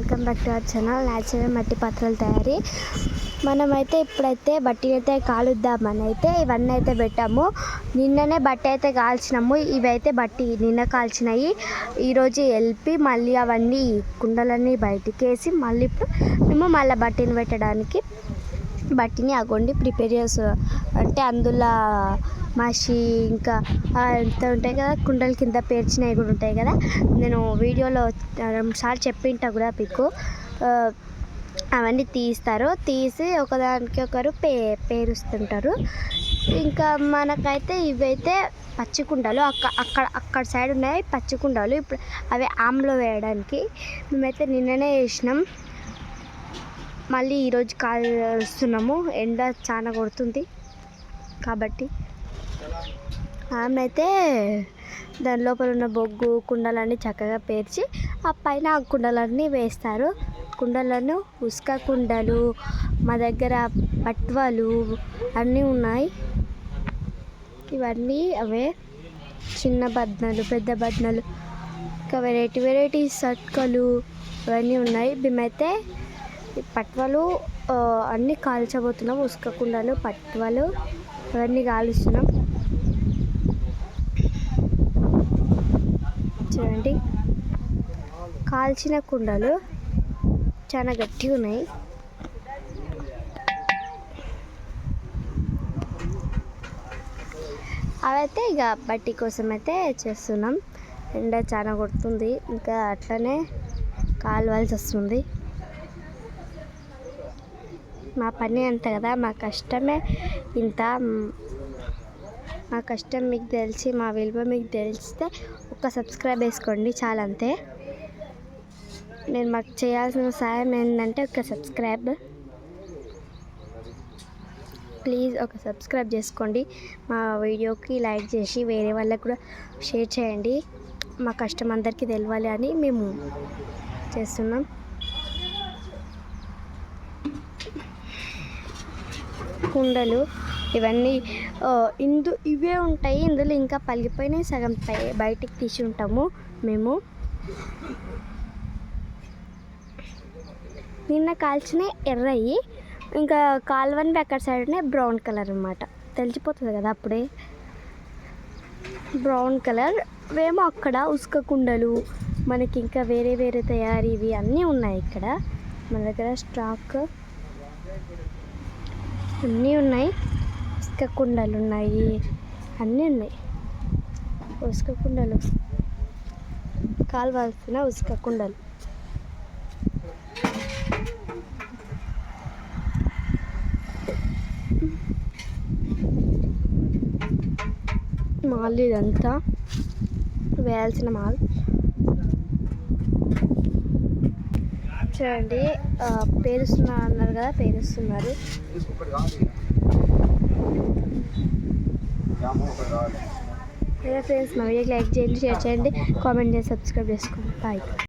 Welcome back to our channel. Natural మట్టి పాత్రల తయారీ. మనమైతే ఇప్పుడైతే బట్టి అయితే కాలుద్దామని అయితే ఇవన్నీ అయితే పెట్టాము. నిన్ననే బట్టి అయితే కాల్చినాము. ఇవైతే బట్టి నిన్న కాల్చినాయి. ఈరోజు వెళ్ళి మళ్ళీ అవన్నీ కుండలన్నీ బయటికి వేసి మళ్ళీ ఇప్పుడు మేము మళ్ళీ బట్టిని పెట్టడానికి బట్టిని అగొండి ప్రిపేర్ చేస్తు అంటే అందులో మసి ఇంకా అంత ఎంత ఉంటాయి కదా కుండల కింద పేర్చినవి కూడా ఉంటాయి కదా. నేను వీడియోలో రెండుసార్లు చెప్పింటా కూడా మీకు. అవన్నీ తీస్తారు. తీసి ఒకదానికి ఒకరు పే పేరుస్తుంటారు. ఇంకా మనకైతే ఇవైతే పచ్చి కుండలు అక్క అక్కడ అక్కడ సైడ్ ఉన్నాయి పచ్చి కుండలు ఇప్పుడు అవి ఆమ్లో వేయడానికి. మేమైతే నిన్ననే వేసినాం. మళ్ళీ ఈరోజు కాలుస్తున్నాము. ఎండ చాలా కొడుతుంది. కాబట్టి ఆమె అయితే దాని లోపల ఉన్న బొగ్గు కుండలన్నీ చక్కగా పేర్చి ఆ పైన ఆ కుండలన్నీ వేస్తారు. కుండలను ఉసుక కుండలు మా దగ్గర పట్వాలు అన్నీ ఉన్నాయి. ఇవన్నీ అవే చిన్న బద్నలు పెద్ద బద్నలు ఇంకా వెరైటీ వెరైటీ సట్కలు ఇవన్నీ ఉన్నాయి. మేమైతే పట్వలు పట్వాలు అన్నీ కాల్చబోతున్నాం. ఉసుక కుండలు పట్వాలు అవన్నీ కాలుస్తున్నాం. చూడండి. కాల్చిన కుండలు చాలా గట్టిగా ఉన్నాయి. అవైతే ఇక బట్టి కోసం అయితే చేస్తున్నాం. ఎండ చాలా కొడుతుంది. ఇంకా అట్లనే కాలవాల్సి వస్తుంది. మా పని అంత కదా. మా కష్టమే. ఇంత మా కష్టం మీకు తెలిసి మా విలువ మీకు తెలిస్తే ఒక సబ్స్క్రైబ్ వేసుకోండి చాలా అంతే. నేను మాకు చేయాల్సిన సాయం ఏంటంటే ఒక సబ్స్క్రైబ్. ప్లీజ్ ఒక సబ్స్క్రైబ్ చేసుకోండి. మా వీడియోకి లైక్ చేసి వేరే వాళ్ళకి కూడా షేర్ చేయండి. మా కష్టం అందరికీ తెలవాలి అని మేము చేస్తున్నాం. కుండలు ఇవన్నీ ఇందు ఇవే ఉంటాయి. ఇందులో ఇంకా పలిగిపోయినాయి సగం బయటికి తీసి ఉంటాము మేము. నిన్న కాల్చిన ఎర్రయి. ఇంకా కాలువని అక్కడ సైడ్నే బ్రౌన్ కలర్ అనమాట తెలిసిపోతుంది కదా అప్పుడే. Brown colour. వేమో అక్కడ ఉసుక కుండలు మనకి ఇంకా వేరే వేరే తయారీ ఇవి అన్నీ ఉన్నాయి ఇక్కడ. మన దగ్గర స్టాక్ అన్నీ ఉన్నాయి. ఉసుక కుండలు ఉన్నాయి. అన్నీ ఉన్నాయి. ఉసుక కుండలు. కాల్వాల్సిన ఉసుక కుండలు. మాల్ ఇదంతా. వేయాల్సిన మాల్. చూడండి పేరుస్తున్నారు అన్నారు కదా పేరుస్తున్నారు. ఫ్రెండ్స్ మా వీడియోకి లైక్ చేయండి షేర్ చేయండి కామెంట్ చేసి సబ్స్క్రైబ్ చేసుకోండి. బాయ్